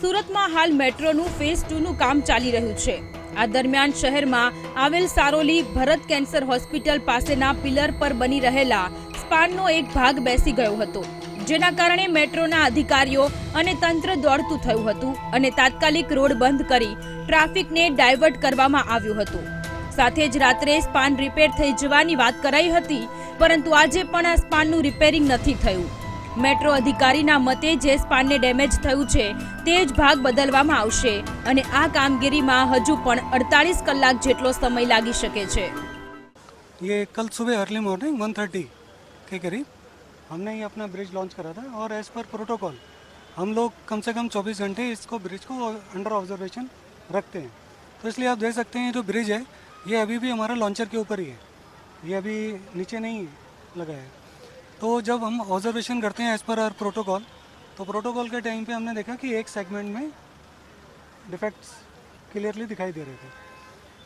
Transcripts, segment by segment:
સુરતમાં હાલ મેટ્રોનું ફેઝ ટુનું કામ ચાલી રહ્યું છે. આ દરમિયાન શહેરમાં આવેલ સારોલી ભરત કેન્સર હોસ્પિટલ પાસેના પિલર પર બની રહેલા સ્પાનનો એક ભાગ બેસી ગયો હતો, જેના કારણે મેટ્રોના અધિકારીઓ અને તંત્ર દોડતું થયું હતું અને તાત્કાલિક રોડ બંધ કરી ટ્રાફિકને ડાયવર્ટ કરવામાં આવ્યું હતું. સાથે જ રાત્રે સ્પાન રિપેર થઈ જવાની વાત કરાઈ હતી, પરંતુ આજે પણ આ સ્પાનનું રિપેરિંગ નથી થયું. મેટ્રો અધિકારીના મતે જે સ્પાનને ડેમેજ થયું છે તે જ ભાગ બદલવામાં આવશે અને આ કામગીરીમાં હજુ પણ અડતાલીસ કલાક જેટલો સમય લાગી શકે છે ये कल सुबह अर्ली मॉर्निंग 1:30 के करीब हमने ये अपना ब्रिज लॉन्च करा था और एज़ पर प्रोटोकॉल हम लोग कम से कम 24 घंटे इसको ब्रिज को अंडर ऑब्जर्वेशन रखते हैं तो इसलिए आप देख सकते हैं ये जो ब्रिज है ये अभी भी हमारा लॉन्चर के ऊपर ही है ये अभी नीचे नहीं लगा है तो जब हम ऑब्जर्वेशन करते हैं एज़ पर आर प्रोटोकॉल तो प्रोटोकॉल के टाइम पे हमने देखा कि एक सेगमेंट में डिफेक्ट्स क्लियरली दिखाई दे रहे थे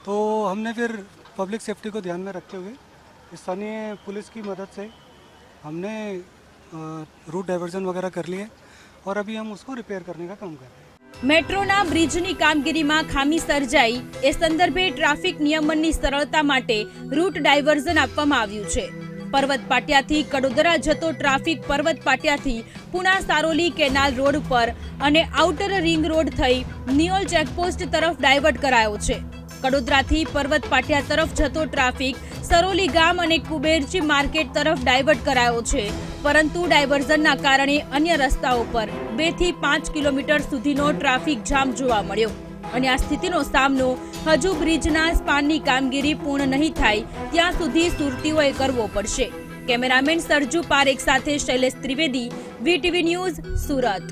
तो हमने फिर पब्लिक सेफ्टी को ध्यान में रखते हुए स्थानीय पुलिस की मदद से हमने रूट डाइवर्जन वगैरह कर लिए और अभी हम उसको रिपेयर करने का काम कर रहे हैं મેટ્રોના બ્રિજની કામગીરીમાં ખામી સર્જાઈ એ સંદર્ભે ટ્રાફિક નિયમનની સરળતા માટે રૂટ ડાયવર્ઝન આપવામાં આવ્યું છે પર્વત પાટિયાથી કડોદરા જતો ટ્રાફિક પર્વત પાટિયાથી પુના સારોલી કેનાલ રોડ પર અને આઉટર રિંગ રોડ થઈ નિયોલ ચેકપોસ્ટ તરફ ડાયવર્ટ કરાયો છે. કડોદરાથી પર્વત પાટિયા તરફ જતો ટ્રાફિક સરોલી ગામ અને કુબેરજી માર્કેટ તરફ ડાયવર્ટ કરાયો છે. પરંતુ ડાયવર્ઝનના કારણે અન્ય રસ્તાઓ પર બેથી પાંચ કિલોમીટર સુધીનો ટ્રાફિક જામ જોવા મળ્યો. અને આ સ્થિતિનો સામનો હજુ બ્રિજના સ્પાનની કામગીરી પૂર્ણ નહીં થાય, ત્યાં સુધી સુરતીઓએ કરવો પડશે. કેમેરામેન સરજુ પારેખ સાથે શૈલેષ ત્રિવેદી, વીટીવી ન્યૂઝ સુરત.